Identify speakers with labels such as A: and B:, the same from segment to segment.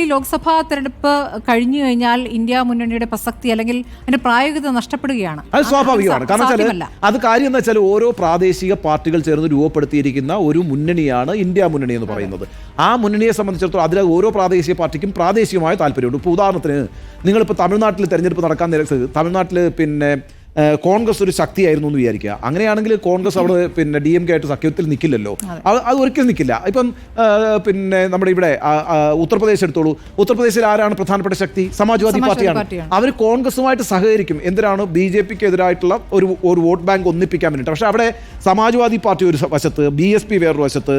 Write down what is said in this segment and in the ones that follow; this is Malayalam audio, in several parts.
A: ഡൽഹി ലോക്സഭാ തെരഞ്ഞെടുപ്പ് കഴിഞ്ഞു കഴിഞ്ഞാൽ ഇന്ത്യ മുന്നണിയുടെ പ്രസക്തി അല്ലെങ്കിൽ അതിന്റെ പ്രായോഗികത നഷ്ടപ്പെടുകയാണ്.
B: അത് സ്വാഭാവികമാണ്. കാരണം അത് കാര്യം എന്ന് വെച്ചാൽ ഓരോ പ്രാദേശിക പാർട്ടികൾ ചേർന്ന് രൂപപ്പെടുത്തിയിരിക്കുന്ന ഒരു മുന്നണിയാണ് ഇന്ത്യ മുന്നണി എന്ന് പറയുന്നത്. ആ മുന്നണിയെ സംബന്ധിച്ചിടത്തോളം അതിലെ ഓരോ പ്രാദേശിക പാർട്ടിക്കും പ്രാദേശികമായ താല്പര്യമുണ്ട്. ഇപ്പോൾ ഉദാഹരണത്തിന് നിങ്ങളിപ്പോൾ തമിഴ്നാട്ടിൽ തെരഞ്ഞെടുപ്പ് നടക്കാൻ നേരത്ത് തമിഴ്നാട്ടിൽ പിന്നെ കോൺഗ്രസ് ഒരു ശക്തിയായിരുന്നു എന്ന് വിചാരിക്കുക. അങ്ങനെയാണെങ്കിൽ കോൺഗ്രസ് അവിടെ പിന്നെ ഡി എം കെ ആയിട്ട് സഖ്യത്തിൽ നിൽക്കില്ലല്ലോ അത്. അത് ഒരിക്കലും നിൽക്കില്ല ഇപ്പം പിന്നെ നമ്മുടെ ഇവിടെ ഉത്തർപ്രദേശ് എടുത്തോളൂ. ഉത്തർപ്രദേശിൽ ആരാണ് പ്രധാനപ്പെട്ട ശക്തി? സമാജ്വാദി പാർട്ടിയാണ്. അവർ കോൺഗ്രസുമായിട്ട് സഹകരിക്കും. എന്തിനാണ്? ബി ജെ പിക്ക് എതിരായിട്ടുള്ള ഒരു ഒരു വോട്ട് ബാങ്ക് ഒന്നിപ്പിക്കാൻ വേണ്ടിയിട്ട്. പക്ഷേ അവിടെ സമാജ്വാദി പാർട്ടി ഒരു വശത്ത് ബി എസ് പി വേറൊരു വശത്ത്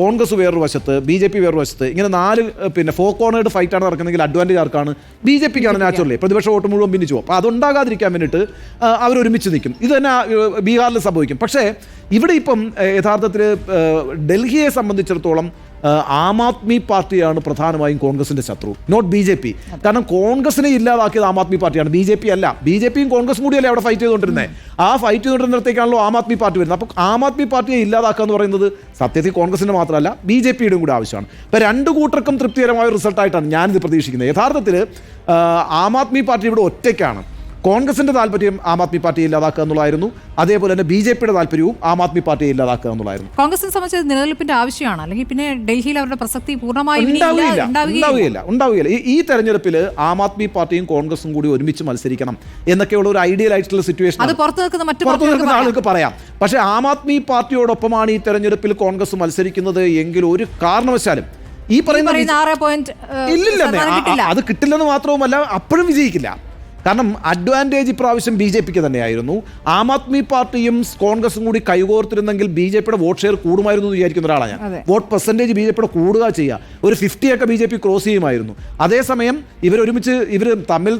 B: കോൺഗ്രസ് വേറൊരു വശത്ത് ബി ജെ പി വേറൊരു വശത്ത്. ഇങ്ങനെ നാല് പിന്നെ ഫോർ കോർണേഡ് ഫൈറ്റാണ് നടക്കുന്നതെങ്കിൽ അഡ്വാന്റേജ് ആർക്കാണ്? ബി ജെ പിക്കാണ് നാച്ചുറലി പ്രതിപക്ഷ വോട്ട് മുഴുവൻ ഭിന്നിച്ചു പോകും. അപ്പോൾ അതുണ്ടാകാതിരിക്കാൻ വേണ്ടിയിട്ട് അവർ ഒരുമിച്ച് നിൽക്കും. ഇത് തന്നെ ബീഹാറിൽ സംഭവിക്കും. പക്ഷേ ഇവിടെ ഇപ്പം യഥാർത്ഥത്തിൽ ഡൽഹിയെ സംബന്ധിച്ചിടത്തോളം ആം ആദ്മി പാർട്ടിയാണ് പ്രധാനമായും കോൺഗ്രസിന്റെ ശത്രു നോട്ട് ബി ജെ പി. കാരണം കോൺഗ്രസിനെ ഇല്ലാതാക്കിയത് ആം ആദ്മി പാർട്ടിയാണ്. ബി ജെ പി അല്ല. ബി ജെ പിയും കോൺഗ്രസും കൂടിയല്ലേ അവിടെ ഫൈറ്റ് ചെയ്തുകൊണ്ടിരുന്നത് ആ ഫൈറ്റ് ചെയ്തുകൊണ്ടിരുന്നിടത്തേക്കാണല്ലോ ആം ആദ്മി പാർട്ടി വരുന്നത്. അപ്പോൾ ആം ആദ്മി പാർട്ടിയെ ഇല്ലാതാക്കുക എന്ന് പറയുന്നത് സത്യത്തിൽ കോൺഗ്രസിന്റെ മാത്രമല്ല ബി ജെ പിയുടെയും കൂടി ആവശ്യമാണ്. അപ്പോൾ രണ്ട് കൂട്ടർക്കും തൃപ്തികരമായ റിസൾട്ടായിട്ടാണ് ഞാനിത് പ്രതീക്ഷിക്കുന്നത്. യഥാർത്ഥത്തിൽ ആം ആദ്മി പാർട്ടി ഇവിടെ ഒറ്റയ്ക്കാണ്. കോൺഗ്രസിന്റെ താല്പര്യം ആം ആദ്മി പാർട്ടിയെ ഇല്ലാതാക്കുക എന്നുള്ളതായിരുന്നു. അതേപോലെ തന്നെ ബി ജെ പിയുടെ താല്പര്യവും ആം ആദ്മി പാർട്ടിയെ ഇല്ലാതാക്കുക എന്നുള്ളതായിരുന്നു.
A: കോൺഗ്രസിനെ സംബന്ധിച്ച് നിലനിൽപ്പിന്റെ ആവശ്യമാണ്. അല്ലെങ്കിൽ പിന്നെ ഡൽഹിയിൽ അവരുടെ പ്രസക്തി പൂർണമായും
B: ഉണ്ടാവുകയില്ല.
A: ഉണ്ടാവുകയില്ല.
B: ഉണ്ടാവുകയില്ല. ഈ- തെരഞ്ഞെടുപ്പിൽ ആം ആദ്മി പാർട്ടിയും കോൺഗ്രസും കൂടി ഒരുമിച്ച് മത്സരിക്കണം എന്നൊക്കെയുള്ള ഒരു ഐഡിയൽ ആയിട്ടുള്ള സിറ്റുവേഷൻ
A: അത് പുറത്തു നിൽക്കുന്ന മറ്റു
B: പുറത്തു നിൽക്കുന്ന
A: പറയാം.
B: ആളുകൾക്ക് പറയാം. പക്ഷേ ആം ആദ്മി പാർട്ടിയോടൊപ്പമാണ് ഈ തെരഞ്ഞെടുപ്പിൽ കോൺഗ്രസ് മത്സരിക്കുന്നത് എങ്കിൽ ഒരു കാരണവശാലും ഈ പറയുന്ന ഇല്ലില്ല അത് കിട്ടില്ലെന്ന് മാത്രവുമല്ല അപ്പോഴും വിജയിക്കില്ല. കാരണം അഡ്വാന്റേജ് ഇപ്രാവശ്യം ബി ജെ പിക്ക് തന്നെയായിരുന്നു. ആം ആദ്മി പാർട്ടിയും കോൺഗ്രസും കൂടി കൈകോർത്തിരുന്നെങ്കിൽ ബി ജെ പിയുടെ വോട്ട് ഷെയർ കൂടുമായിരുന്നു എന്ന് വിചാരിക്കുന്ന ഒരാളാണ് ഞാൻ. വോട്ട് പെർസെന്റേജ് ബി ജെ പിയുടെ കൂടുക ചെയ്യുക. ഒരു ഫിഫ്റ്റി ഒക്കെ ബി ജെ പി ക്രോസ് ചെയ്യുമായിരുന്നു. അതേസമയം ഇവരൊരുമിച്ച് ഇവർ തമ്മിൽ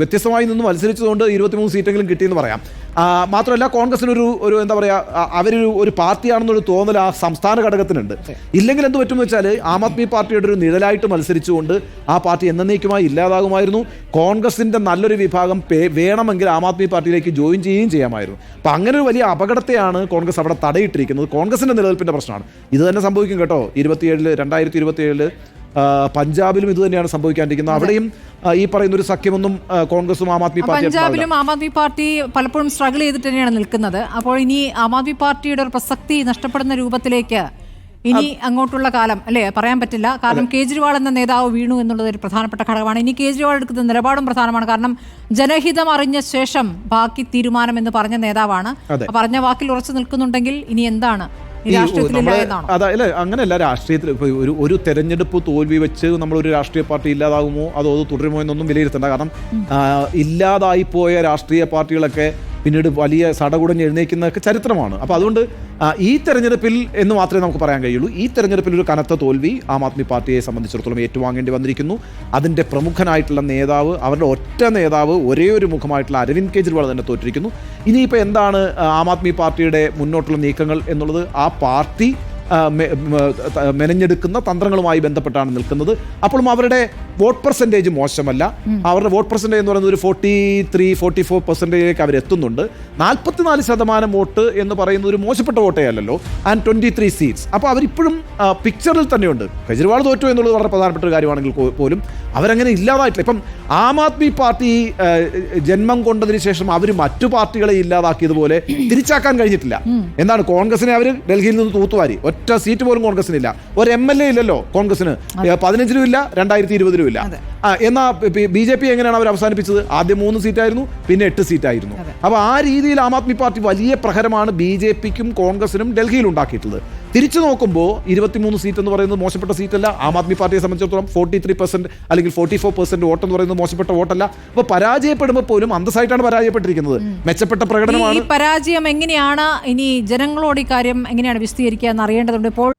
B: വ്യത്യസ്തമായി നിന്ന് മത്സരിച്ചതുകൊണ്ട് ഇരുപത്തിമൂന്ന് സീറ്റെങ്കിലും കിട്ടിയെന്ന് പറയാം. മാത്രമല്ല കോൺഗ്രസിനൊരു ഒരു എന്താ പറയുക അവരൊരു ഒരു പാർട്ടിയാണെന്നൊരു തോന്നൽ ആ സംസ്ഥാന ഘടകത്തിനുണ്ട്. ഇല്ലെങ്കിൽ എന്ത് പറ്റുമെന്ന് വെച്ചാൽ ആം ആദ്മി പാർട്ടിയുടെ ഒരു നിഴലായിട്ട് മത്സരിച്ചുകൊണ്ട് ആ പാർട്ടി എന്നേക്കുമായി ഇല്ലാതാകുമായിരുന്നു. കോൺഗ്രസിന്റെ നല്ലൊരു വിഭാഗം വേണമെങ്കിൽ ആം ആദ്മി പാർട്ടിയിലേക്ക് ജോയിൻ ചെയ്യുകയും ചെയ്യാമായിരുന്നു. അപ്പം അങ്ങനെ ഒരു വലിയ അപകടത്തെയാണ് കോൺഗ്രസ് അവിടെ തടയിട്ടിരിക്കുന്നത്. കോൺഗ്രസിന്റെ നിലനിൽപ്പിന്റെ പ്രശ്നമാണ്. ഇത് തന്നെ സംഭവിക്കും കേട്ടോ. ഇരുപത്തിയേഴിൽ രണ്ടായിരത്തി ഇരുപത്തിയേഴിൽ പഞ്ചാബിലും ഇത് തന്നെയാണ് സംഭവിക്കാണ്ടിരിക്കുന്നത് അവിടെയും ഈ പറയുന്ന ഒരു സഖ്യമൊന്നും കോൺഗ്രസും ആം ആദ്മി പാർട്ടി
A: പഞ്ചാബിലും ആം ആദ്മി പാർട്ടി പലപ്പോഴും സ്ട്രഗിൾ ചെയ്തിട്ട് തന്നെയാണ് നിൽക്കുന്നത്. അപ്പോൾ ഇനി ആം ആദ്മി പാർട്ടിയുടെ ഒരു പ്രസക്തി നഷ്ടപ്പെടുന്ന രൂപത്തിലേക്ക് ഇനി അങ്ങോട്ടുള്ള കാലം അല്ലേ? പറയാൻ പറ്റില്ല. കാരണം കേജ്രിവാൾ എന്ന നേതാവ് വീണു എന്നുള്ളത് ഒരു പ്രധാനപ്പെട്ട ഘടകമാണ്. ഇനി കേജ്രിവാൾ എടുക്കുന്ന നിലപാടും പ്രധാനമാണ്. കാരണം ജനഹിതം അറിഞ്ഞ ശേഷം ബാക്കി തീരുമാനം എന്ന് പറഞ്ഞ നേതാവാണ്. പറഞ്ഞ വാക്കിൽ ഉറച്ചു നിൽക്കുന്നുണ്ടെങ്കിൽ ഇനി എന്താണ്? ഈ
B: ഈ
A: രാഷ്ട്രീയത്തിലില്ല
B: നമ്മൾ
A: എന്നാണോ
B: അതാ അങ്ങനെയല്ല രാഷ്ട്രീയത്തിൽ ഇപ്പൊ ഒരു ഒരു തെരഞ്ഞെടുപ്പ് തോൽവി വെച്ച് നമ്മൾ ഒരു രാഷ്ട്രീയ പാർട്ടി ഇല്ലാതാകുമോ അതോ അത് തുടരുമോ എന്നൊന്നും വിലയിരുത്തണ്ട. കാരണം ഇല്ലാതായി പോയ രാഷ്ട്രീയ പാർട്ടികളൊക്കെ പിന്നീട് വലിയ സടകുടഞ്ഞ് എഴുന്നേക്കുന്നതൊക്കെ ചരിത്രമാണ്. അപ്പോൾ അതുകൊണ്ട് ഈ തെരഞ്ഞെടുപ്പിൽ എന്ന് മാത്രമേ നമുക്ക് പറയാൻ കഴിയുള്ളൂ. ഈ തെരഞ്ഞെടുപ്പിൽ ഒരു കനത്ത തോൽവി ആം ആദ്മി പാർട്ടിയെ സംബന്ധിച്ചിടത്തോളം ഏറ്റുവാങ്ങേണ്ടി വന്നിരിക്കുന്നു. അതിന്റെ പ്രമുഖനായിട്ടുള്ള നേതാവ് അവരുടെ ഒറ്റ നേതാവ് ഒരേ ഒരു മുഖമായിട്ടുള്ള അരവിന്ദ് കെജ്രിവാൾ തന്നെ തോറ്റിരിക്കുന്നു. ഇനിയിപ്പോൾ എന്താണ് ആം ആദ്മി പാർട്ടിയുടെ മുന്നോട്ടുള്ള നീക്കങ്ങൾ എന്നുള്ളത്? ആ പാർട്ടി മെനഞ്ഞെടുക്കുന്ന തന്ത്രങ്ങളുമായി ബന്ധപ്പെട്ടാണ് നിൽക്കുന്നത്. അപ്പോഴും അവരുടെ വോട്ട് പെർസെന്റേജ് മോശമല്ല. അവരുടെ വോട്ട് പെർസെന്റേജ് എന്ന് പറയുന്നത് ഒരു ഫോർട്ടി ത്രീ ഫോർട്ടി ഫോർ പെർസെന്റേജിലേക്ക് അവർ എത്തുന്നുണ്ട്. നാൽപ്പത്തിനാല് ശതമാനം വോട്ട് എന്ന് പറയുന്ന ഒരു മോശപ്പെട്ട വോട്ടേ അല്ലല്ലോ. ആൻഡ് ട്വന്റി ത്രീ സീറ്റ്സ് അപ്പോൾ അവരിപ്പോഴും പിക്ചറിൽ തന്നെയുണ്ട്. കെജ്രിവാൾ തോറ്റു എന്നുള്ളത് വളരെ പ്രധാനപ്പെട്ട ഒരു കാര്യമാണെങ്കിൽ പോലും അവരങ്ങനെ ഇല്ലാതായിട്ടില്ല. ഇപ്പം ആം ആദ്മി പാർട്ടി ജന്മം കൊണ്ടതിന് ശേഷം അവർ മറ്റു പാർട്ടികളെ ഇല്ലാതാക്കിയതുപോലെ തിരിച്ചാക്കാൻ കഴിഞ്ഞിട്ടില്ല. എന്താണ് കോൺഗ്രസിനെ അവർ ഡൽഹിയിൽ നിന്ന് തൂത്തുവാരി. ഒറ്റ സീറ്റ് പോലും കോൺഗ്രസിനില്ല. ഒരു എം എൽ എ ഇല്ലല്ലോ കോൺഗ്രസിന്. പതിനഞ്ചിലും ഇല്ല രണ്ടായിരത്തി ഇരുപതിലും ആ, എന്നാ ബി ജെ പി എങ്ങനെയാണ് അവർ അവസാനിപ്പിച്ചത്? ആദ്യം മൂന്ന് സീറ്റായിരുന്നു പിന്നെ എട്ട് സീറ്റായിരുന്നു. അപ്പോൾ ആ രീതിയിൽ ആം ആദ്മി പാർട്ടി വലിയ പ്രഹരമാണ് ബി ജെ പിക്കും കോൺഗ്രസിനും ഡൽഹിയിൽ ഉണ്ടാക്കിയിട്ടുള്ളത്. തിരിച്ചു നോക്കുമ്പോൾ ഇരുപത്തിമൂന്ന് സീറ്റ് എന്ന് പറയുന്നത് മോശപ്പെട്ട സീറ്റല്ല. ആം ആദ്മി പാർട്ടിയെ സംബന്ധിച്ചിടത്തോളം ഫോർട്ടി ത്രീ പെർസെന്റ് അല്ലെങ്കിൽ ഫോർട്ടി ഫോർ പെർസെന്റ് വോട്ട് എന്ന് പറയുന്നത് മോശപ്പെട്ട വോട്ടല്ല. അപ്പോൾ പരാജയപ്പെടുമ്പോൾ പോലും അന്തസ്സായിട്ടാണ് പരാജയപ്പെട്ടിരിക്കുന്നത്. മെച്ചപ്പെട്ട പ്രകടനമാണ്.
A: ഈ പരാജയം എങ്ങനെയാണ്? ഇനി ജനങ്ങളോട് ഈ കാര്യം എങ്ങനെയാണ് വിശദീകരിക്കുക എന്ന് അറിയേണ്ടതുണ്ട് ഇപ്പോൾ